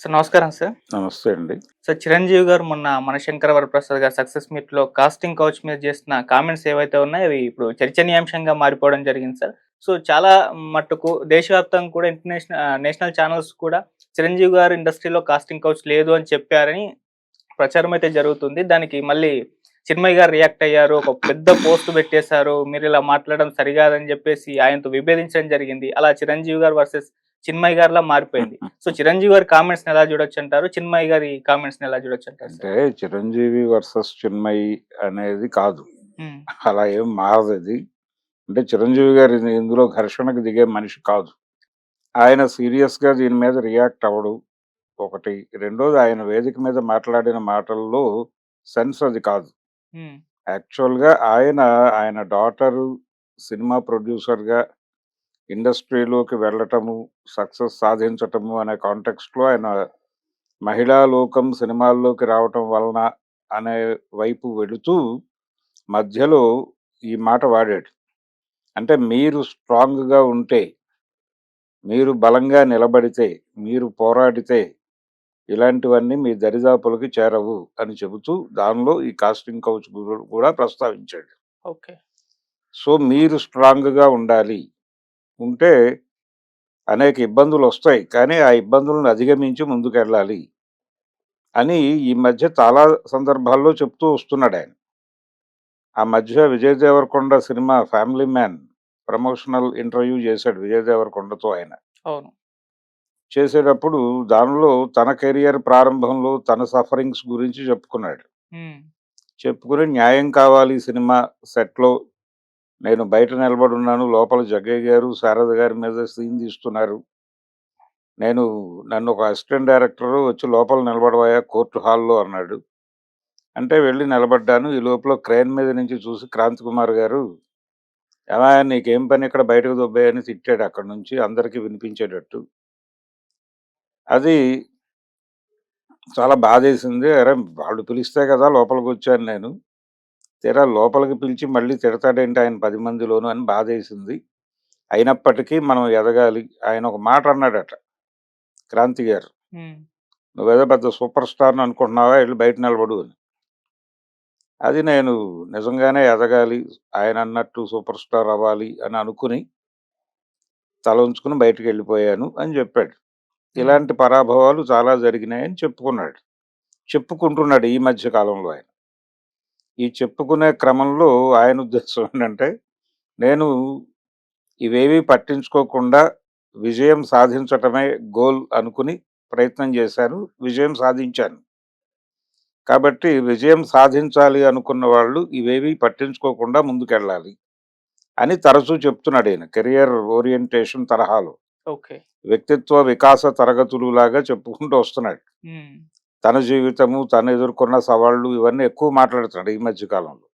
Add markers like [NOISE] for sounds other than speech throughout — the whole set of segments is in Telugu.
సార్ నమస్కారం సార్. నమస్తే అండి. సార్ చిరంజీవి గారు మొన్న మనశంకర వరప్రసాద్ గారు సక్సెస్ మీట్లో కాస్టింగ్ కౌచ్ మీద చేసిన కామెంట్స్ ఏవైతే ఉన్నాయో అవి ఇప్పుడు చర్చనీయాంశంగా మారిపోవడం జరిగింది సార్. సో చాలా మట్టుకు దేశవ్యాప్తంగా కూడా ఇంటర్నేషనల్ నేషనల్ ఛానల్స్ కూడా చిరంజీవి గారు ఇండస్ట్రీలో కాస్టింగ్ కౌచ్ లేదు అని చెప్పారని ప్రచారం అయితే జరుగుతుంది. దానికి మళ్ళీ చిన్మయ్య గారు రియాక్ట్ అయ్యారు ఒక పెద్ద పోస్ట్ పెట్టేశారు మీరు ఇలా మాట్లాడడం సరికాదని చెప్పేసి ఆయనతో విభేదించడం జరిగింది. అలా చిరంజీవి గారు వర్సెస్ చిన్మయ్య గారిలా మారిపోయింది. [LAUGHS] సో చిరంజీవి గారి కామెంట్స్ ఎలా చూడొచ్చు అంటారు చిన్మయ్య గారి కామెంట్స్ ఎలా చూడొచ్చు అంటారు అంటే చిరంజీవి వర్సెస్ చిన్మయి అనేది కాదు. అలా ఏం మారదు అది అంటే చిరంజీవి గారు ఇది- ఇందులో ఘర్షణకు దిగే మనిషి కాదు. ఆయన సీరియస్గా దీని మీద రియాక్ట్ అవ్వడు. ఒకటి. రెండోది ఆయన వేదిక మీద మాట్లాడిన మాటల్లో సెన్స్ అది కాదు. ఉమ్, యాక్చువల్గా ఆయన ఆయన డాటరు సినిమా ప్రొడ్యూసర్గా ఇండస్ట్రీలోకి వెళ్ళటము సక్సెస్ సాధించటము అనే కాంటెక్స్ట్లో ఆయన మహిళా లోకం సినిమాల్లోకి రావటం వలన అనే వైపు వెళుతూ మధ్యలో ఈ మాట వాడాడు. అంటే మీరు స్ట్రాంగ్గా ఉంటే మీరు బలంగా నిలబడితే మీరు పోరాడితే ఇలాంటివన్నీ మీ దరిదాపులకి చేరవు అని చెబుతూ దానిలో ఈ కాస్టింగ్ కౌచ్ కూడా ప్రస్తావించాడు. ఓకే. సో మీరు స్ట్రాంగ్గా ఉండాలి. ఉంటే అనేక ఇబ్బందులు వస్తాయి. కానీ ఆ ఇబ్బందులను అధిగమించి ముందుకెళ్ళాలి అని ఈ మధ్య చాలా సందర్భాల్లో చెప్తూ వస్తున్నాడు ఆయన. ఆ మధ్య Vijay Devarakonda cinema family man promotional interview చేశాడు విజయ్ దేవరకొండతో ఆయన. అవును. చేసేటప్పుడు దానిలో తన కెరియర్ ప్రారంభంలో తన సఫరింగ్స్ గురించి చెప్పుకున్నాడు. చెప్పుకుని న్యాయం కావాలి సినిమా సెట్లో నేను బయట నిలబడి ఉన్నాను లోపల జగ్గయ్య గారు శారద గారి మీద సీన్ తీస్తున్నారు. నేను నన్ను ఒక అసిస్టెంట్ డైరెక్టర్ వచ్చి లోపల నిలబడబోయా కోర్టు హాల్లో అన్నాడు. అంటే వెళ్ళి నిలబడ్డాను. ఈ లోపల క్రేన్ మీద నుంచి చూసి క్రాంతి కుమార్ గారు ఎలా నీకేం పని ఇక్కడ బయటకు దొబ్బాయని తిట్టాడు అక్కడ నుంచి అందరికీ వినిపించేటట్టు. అది చాలా బాధేసింది. అరే వాళ్ళు పిలిస్తే కదా లోపలికి వచ్చాను నేను. తీరా లోపలికి పిలిచి మళ్ళీ తిడతాడేంటి ఆయన పది మందిలోను అని బాధేసింది. అయినప్పటికీ మనం ఎదగాలి. ఆయన ఒక మాట అన్నాడట క్రాంతి గారు. నువ్వేదో పెద్ద సూపర్ స్టార్ అనుకుంటున్నావా? వెళ్ళి బయట నిలబడు అని. అది నేను నిజంగానే ఎదగాలి ఆయన అన్నట్టు సూపర్ స్టార్ అవ్వాలి అని అనుకుని తల ఉంచుకుని బయటికి వెళ్ళిపోయాను అని చెప్పాడు. ఇలాంటి పరాభవాలు చాలా జరిగినాయని చెప్పుకున్నాడు. చెప్పుకుంటున్నాడు ఈ మధ్య కాలంలో ఆయన. ఈ చెప్పుకునే క్రమంలో ఆయన ఉద్దేశం ఏంటంటే నేను ఇవేవి పట్టించుకోకుండా విజయం సాధించటమే గోల్ అనుకుని ప్రయత్నం చేశాను విజయం సాధించాను. కాబట్టి విజయం సాధించాలి అనుకున్న వాళ్ళు ఇవేవి పట్టించుకోకుండా ముందుకెళ్ళాలి అని తరచూ చెప్తున్నాడు ఈయన కెరియర్ ఓరియంటేషన్ తరహాలో. ఓకే. వ్యక్తిత్వ వికాస తరగతులు లాగా చెప్పుకుంటూ వస్తున్నాడు. తన జీవితము తను ఎదుర్కొన్న సవాళ్ళు ఇవన్నీ ఎక్కువ మాట్లాడుతున్నాడు ఈ మధ్య కాలంలో.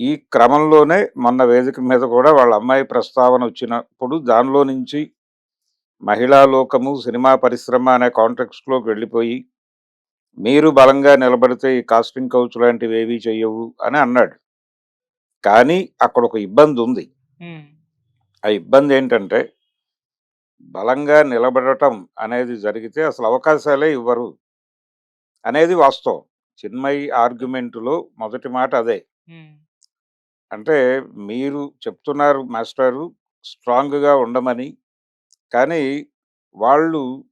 ఈ క్రమంలోనే మొన్న వేదిక మీద కూడా వాళ్ళ అమ్మాయి ప్రస్తావన వచ్చినప్పుడు దానిలో నుంచి మహిళా లోకము సినిమా పరిశ్రమ అనే కాంటెక్స్ట్లోకి వెళ్ళిపోయి మీరు బలంగా నిలబడితే ఈ కాస్టింగ్ కౌచ్ లాంటివి ఏవీ చెయ్యవు అని అన్నాడు. కానీ అక్కడ ఒక ఇబ్బంది ఉంది. ఆ ఇబ్బంది ఏంటంటే బలంగా నిలబడటం అనేది జరిగితే అసలు అవకాశాలే ఇవ్వరు. అనేది వాస్తవం. చిన్మయి ఆర్గ్యుమెంటులో మొదటి మాట అదే. అంటే మీరు చెప్తున్నారు మాస్టారు స్ట్రాంగ్గా ఉండమని. కానీ వాళ్ళు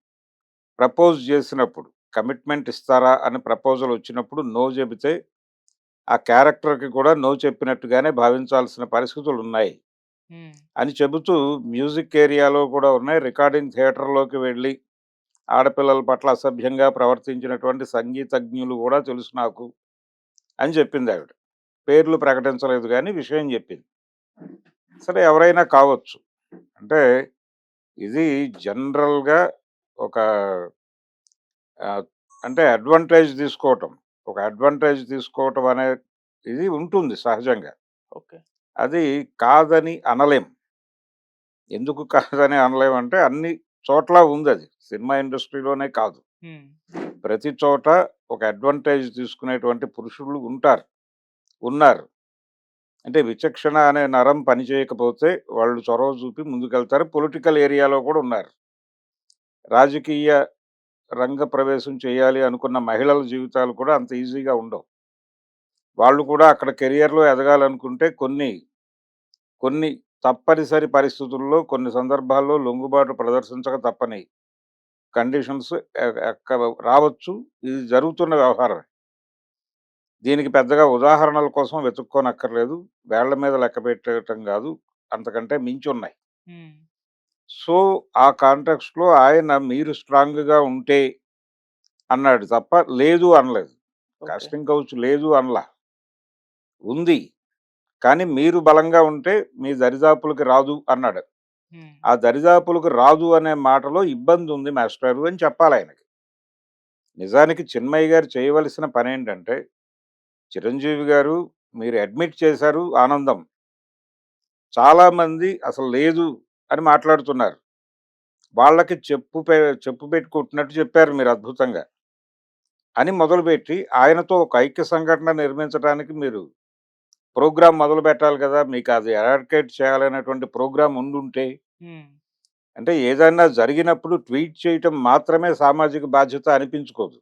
ప్రపోజ్ చేసినప్పుడు కమిట్మెంట్ ఇస్తారా అని ప్రపోజల్ వచ్చినప్పుడు నో చెబితే ఆ క్యారెక్టర్కి కూడా నో చెప్పినట్టుగానే భావించాల్సిన పరిస్థితులు ఉన్నాయి. అని చెబుతూ మ్యూజిక్ ఏరియాలో కూడా ఉన్నాయి. రికార్డింగ్ థియేటర్లోకి వెళ్ళి ఆడపిల్లల పట్ల అసభ్యంగా ప్రవర్తించినటువంటి సంగీతజ్ఞులు కూడా తెలుసు నాకు అని చెప్పింది ఆవిడ. పేర్లు ప్రకటించలేదు కానీ విషయం చెప్పింది. సరే ఎవరైనా కావచ్చు. అంటే ఇది జనరల్గా ఒక అంటే అడ్వాంటేజ్ తీసుకోవటం. ఒక అడ్వాంటేజ్ తీసుకోవటం అనే ఇది ఉంటుంది సహజంగా. ఓకే. అది కాదని అనలేం. ఎందుకు కాదని అనలేం అంటే అన్ని చోట్ల ఉంది అది సినిమా ఇండస్ట్రీలోనే కాదు. ప్రతి చోట ఒక అడ్వాంటేజ్ తీసుకునేటువంటి పురుషులు ఉంటారు. ఉన్నారు. అంటే విచక్షణ అనే నరం పనిచేయకపోతే వాళ్ళు చొరవ చూపి ముందుకెళ్తారు. పొలిటికల్ ఏరియాలో కూడా ఉన్నారు. రాజకీయ రంగ ప్రవేశం చేయాలి అనుకున్న మహిళల జీవితాలు కూడా అంత ఈజీగా ఉండవు. వాళ్ళు కూడా అక్కడ కెరియర్లో ఎదగాలనుకుంటే కొన్ని కొన్ని తప్పనిసరి పరిస్థితుల్లో కొన్ని సందర్భాల్లో లొంగుబాటు ప్రదర్శించక తప్పని కండిషన్స్ రావచ్చు. ఇది జరుగుతున్న వ్యవహారం దీనికి పెద్దగా ఉదాహరణల కోసం వెతుక్కోనక్కర్లేదు. వేళ్ళ మీద లెక్క పెట్టడం కాదు. అంతకంటే మించి ఉన్నాయి సో ఆ కాంటెక్స్ట్లో ఆయన మీరు స్ట్రాంగ్గా ఉంటే అన్నాడు తప్ప లేదు అనలేదు. కాస్టింగ్ కౌచ్ లేదు అనలా. ఉంది. కానీ మీరు బలంగా ఉంటే మీ దరిదాపులకి రాదు అన్నాడు. ఆ దరిదాపులకు రాదు అనే మాటలో ఇబ్బంది ఉంది మాస్టారు అని చెప్పాలి ఆయనకి. నిజానికి చిన్మయ్య గారు చేయవలసిన పని ఏంటంటే చిరంజీవి గారు మీరు అడ్మిట్ చేశారు ఆనందం. చాలామంది అసలు లేదు అని మాట్లాడుతున్నారు. వాళ్ళకి చెప్పు పె- చెప్పు పెట్టుకుంటున్నట్టు చెప్పారు మీరు అద్భుతంగా. అని మొదలుపెట్టి ఆయనతో ఒక ఐక్య సంఘటన నిర్మించడానికి మీరు ప్రోగ్రాం మొదలు పెట్టాలి కదా! మీకు అది ఎరాడికేట్ చేయాలనేటువంటి ప్రోగ్రాం ఉండుంటే అంటే ఏదైనా జరిగినప్పుడు ట్వీట్ చేయటం మాత్రమే సామాజిక బాధ్యత అనిపించుకోదు.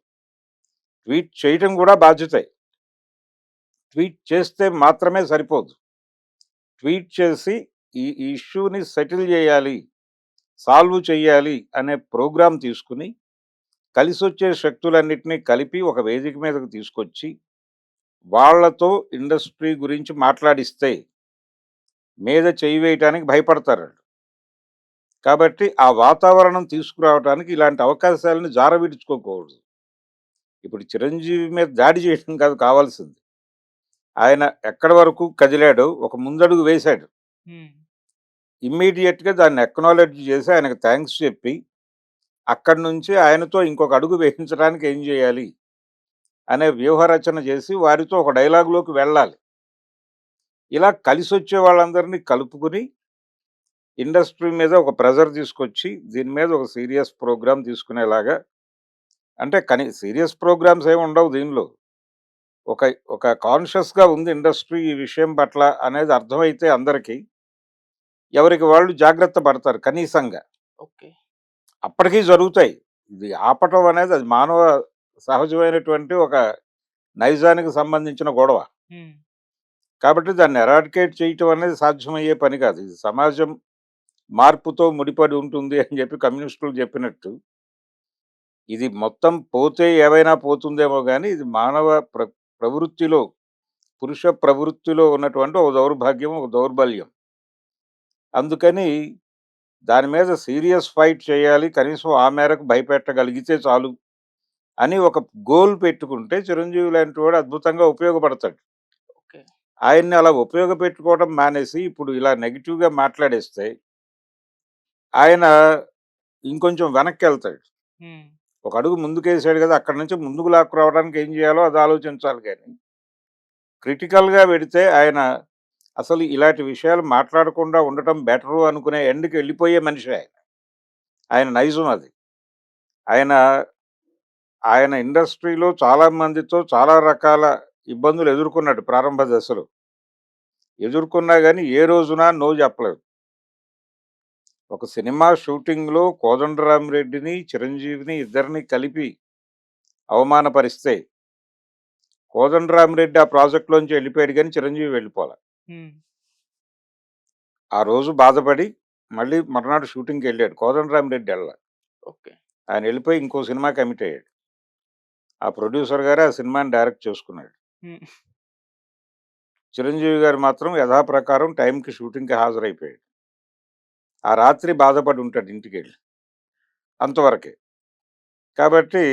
ట్వీట్ చేయటం కూడా బాధ్యతే. ట్వీట్ చేస్తే మాత్రమే సరిపోదు. ట్వీట్ చేసి ఈ ఈ ఇష్యూని సెటిల్ చేయాలి సాల్వ్ చేయాలి అనే ప్రోగ్రాం తీసుకుని కలిసి వచ్చే శక్తులన్నిటినీ కలిపి ఒక వేదిక మీదకు తీసుకొచ్చి వాళ్ళతో ఇండస్ట్రీ గురించి మాట్లాడిస్తే మీద చేయి వేయటానికి భయపడతారు. కాబట్టి ఆ వాతావరణం తీసుకురావడానికి ఇలాంటి అవకాశాలను జారవిడుచుకోకూడదు. ఇప్పుడు చిరంజీవి మీద దాడి చేయడం కాదు కావాల్సింది. ఆయన ఎక్కడి వరకు కదిలాడో ఒక ముందడుగు వేశాడు. ఇమ్మీడియట్గా దాన్ని ఎక్నాలెడ్జ్ చేసి ఆయనకు థ్యాంక్స్ చెప్పి అక్కడి నుంచి ఆయనతో ఇంకొక అడుగు వేయించడానికి ఏం చేయాలి? అనే వ్యూహరచన చేసి వారితో ఒక డైలాగులోకి వెళ్ళాలి. ఇలా కలిసి వచ్చే వాళ్ళందరినీ కలుపుకుని ఇండస్ట్రీ మీద ఒక ప్రెజర్ తీసుకొచ్చి దీని మీద ఒక సీరియస్ ప్రోగ్రామ్ తీసుకునేలాగా. అంటే కనీ సీరియస్ ప్రోగ్రామ్స్ ఏమి ఉండవు దీనిలో. ఒక ఒక కాన్షియస్గా ఉంది ఇండస్ట్రీ ఈ విషయం పట్ల అనేది అర్థమైతే అందరికీ. ఎవరికి వాళ్ళు జాగ్రత్త పడతారు కనీసంగా. ఓకే. అప్పటికీ జరుగుతాయి. ఇది ఆపటం అనేది అది మానవ సహజమైనటువంటి ఒక నైజానికి సంబంధించిన గొడవ. కాబట్టి దాన్ని ఎరాడికేట్ చేయటం అనేది సాధ్యమయ్యే పని కాదు. ఇది సమాజం మార్పుతో ముడిపడి ఉంటుంది అని చెప్పి కమ్యూనిస్టులు చెప్పినట్టు. ఇది మొత్తం పోతే ఏవైనా పోతుందేమో కానీ ఇది మానవ ప్ర ప్రవృత్తిలో పురుష ప్రవృత్తిలో ఉన్నటువంటి ఒక దౌర్భాగ్యం ఒక దౌర్బల్యం. అందుకని దాని మీద సీరియస్ ఫైట్ చేయాలి. కనీసం ఆ మేరకు భయపెట్టగలిగితే చాలు. అని ఒక గోల్ పెట్టుకుంటే చిరంజీవి లాంటి వాడు అద్భుతంగా ఉపయోగపడతాడు. ఆయన్ని అలా ఉపయోగపెట్టుకోవడం మానేసి ఇప్పుడు ఇలా నెగిటివ్గా మాట్లాడేస్తే ఆయన ఇంకొంచెం వెనక్కి వెళ్తాడు ఒక అడుగు ముందుకేసాడు కదా అక్కడ నుంచి ముందుకు లాక్కు రావడానికి ఏం చేయాలో అది ఆలోచించాలి కానీ క్రిటికల్గా పెడితే ఆయన అసలు ఇలాంటి విషయాలు మాట్లాడకుండా ఉండటం బెటరు అనుకునే ఎండ్కి వెళ్ళిపోయే మనిషి ఆయన. ఆయన నైజం అది. ఆయన ఆయన ఇండస్ట్రీలో చాలా మందితో చాలా రకాల ఇబ్బందులు ఎదుర్కొన్నాడు ప్రారంభ దశలో. ఎదుర్కొన్నా కానీ ఏ రోజున నో చెప్పలేదు. ఒక సినిమా షూటింగ్లో కోదండరామిరెడ్డిని చిరంజీవిని ఇద్దరిని కలిపి అవమానపరిస్తే కోదండరామిరెడ్డి ఆ ప్రాజెక్ట్లోంచి వెళ్ళిపోయాడు కానీ చిరంజీవి వెళ్ళిపోలే. ఆ రోజు బాధపడి మళ్ళీ మర్నాడు షూటింగ్కి వెళ్ళాడు కోదండరామిరెడ్డి వెళ్ళ ఓకే. ఆయన వెళ్ళిపోయి ఇంకో సినిమా కమిట్ అయ్యాడు. ఆ ప్రొడ్యూసర్ గారే ఆ సినిమాని డైరెక్ట్ చేసుకున్నాడు. చిరంజీవి గారు మాత్రం యథాప్రకారం టైంకి షూటింగ్కి హాజరైపోయాడు. ఆ రాత్రి బాధపడి ఉంటాడు ఇంటికి వెళ్ళి అంతవరకే. కాబట్టి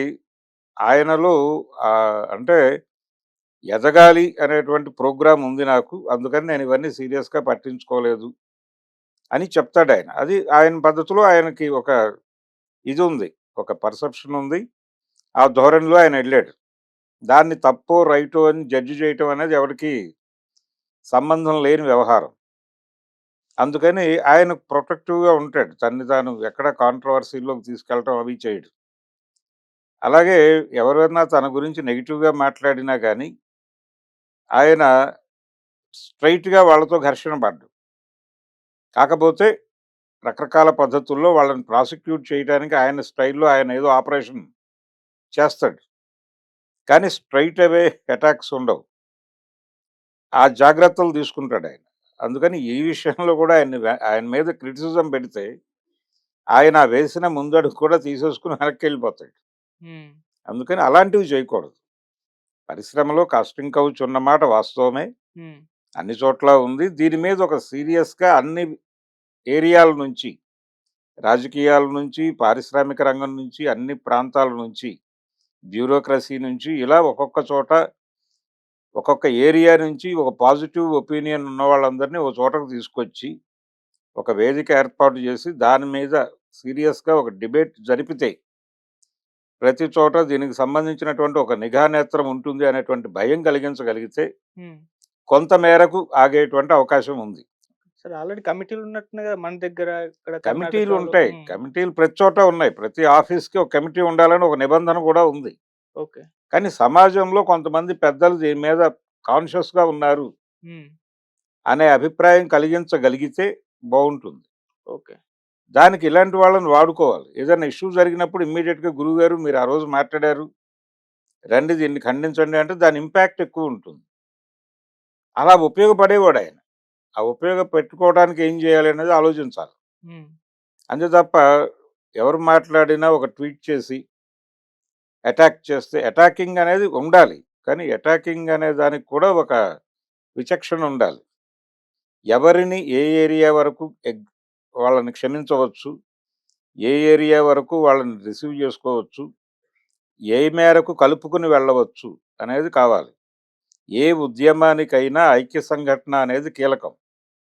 ఆయనలో అంటే ఎదగాలి అనేటువంటి ప్రోగ్రాం ఉంది నాకు అందుకని నేను ఇవన్నీ సీరియస్గా పట్టించుకోలేదు అని చెప్తాడు ఆయన అది ఆయన పద్ధతిలో ఆయనకి ఒక ఇది ఉంది ఒక పర్సెప్షన్ ఉంది. ఆ ధోరణిలో ఆయన వెళ్ళాడు దాన్ని తప్పో రైటో అని జడ్జి చేయటం అనేది ఎవరికి సంబంధం లేని వ్యవహారం. అందుకని ఆయన ప్రొటెక్టివ్గా ఉంటాడు. తన్ని తాను ఎక్కడ కాంట్రవర్సీలోకి తీసుకెళ్ళటం అవి చేయడు. అలాగే ఎవరైనా తన గురించి నెగిటివ్గా మాట్లాడినా కానీ ఆయన స్ట్రైట్గా వాళ్ళతో ఘర్షణ పడ్డు. కాకపోతే రకరకాల పద్ధతుల్లో వాళ్ళని ప్రాసిక్యూట్ చేయడానికి ఆయన స్టైల్లో ఆయన ఏదో ఆపరేషన్ చేస్తాడు. కానీ స్ట్రైట్ అవే అటాక్స్ ఉండవు. ఆ జాగ్రత్తలు తీసుకుంటాడు ఆయన. అందుకని ఈ విషయంలో కూడా ఆయన ఆయన మీద క్రిటిసిజం పెడితే ఆయన వేసిన ముందడుగు కూడా తీసేసుకుని వెనక్కి వెళ్ళిపోతాడు అందుకని అలాంటివి చేయకూడదు. పరిశ్రమలో కాస్టింగ్ కౌచ్ ఉన్నమాట వాస్తవమే. అన్ని చోట్ల ఉంది. దీని మీద ఒక సీరియస్గా అన్ని ఏరియాల నుంచి రాజకీయాల నుంచి పారిశ్రామిక రంగం నుంచి అన్ని ప్రాంతాల నుంచి బ్యూరోక్రసీ నుంచి ఇలా ఒక్కొక్క చోట ఒక్కొక్క ఏరియా నుంచి ఒక పాజిటివ్ ఒపీనియన్ ఉన్న వాళ్ళందరినీ ఒక చోటకు తీసుకొచ్చి ఒక వేదిక ఏర్పాటు చేసి దాని మీద సీరియస్గా ఒక డిబేట్ జరిపితే ప్రతి చోట దీనికి సంబంధించినటువంటి ఒక నిఘా నేత్రం ఉంటుంది అనేటువంటి భయం కలిగించగలిగితే. కొంత మేరకు ఆగేటువంటి అవకాశం ఉంది సరే ఆల్రెడీ కమిటీలు ఉన్నట్టుగా మన దగ్గర ఇక్కడ కమిటీలు ఉంటాయి. కమిటీలు ప్రతి చోట ఉన్నాయి. ప్రతి ఆఫీస్కి ఒక కమిటీ ఉండాలని ఒక నిబంధన కూడా ఉంది. ఓకే. కానీ సమాజంలో కొంతమంది పెద్దలు దీని మీద కాన్షియస్గా ఉన్నారు అనే అభిప్రాయం కలిగించగలిగితే బాగుంటుంది. ఓకే. దానికి ఇలాంటి వాళ్ళని వాడుకోవాలి. ఏదైనా ఇష్యూ జరిగినప్పుడు ఇమ్మీడియట్గా గురువు గారు మీరు ఆ రోజు మాట్లాడారు. రండి దీన్ని ఖండించండి అంటే దాని ఇంపాక్ట్ ఎక్కువ ఉంటుంది. అలా ఉపయోగపడేవాడు ఆయన. ఆ ఉపయోగపెట్టుకోవడానికి ఏం చేయాలి అనేది ఆలోచించాలి. అంతే తప్ప ఎవరు మాట్లాడినా ఒక ట్వీట్ చేసి అటాక్ చేస్తే అటాకింగ్ అనేది ఉండాలి. కానీ అటాకింగ్ అనే దానికి కూడా ఒక విచక్షణ ఉండాలి. ఎవరిని ఏ ఏరియా వరకు ఎగ్- వాళ్ళని క్షమించవచ్చు ఏ ఏరియా వరకు వాళ్ళని రిసీవ్ చేసుకోవచ్చు ఏ మేరకు కలుపుకుని వెళ్ళవచ్చు అనేది కావాలి. ఏ ఉద్యమానికైనా ఐక్య సంఘటన అనేది కీలకం.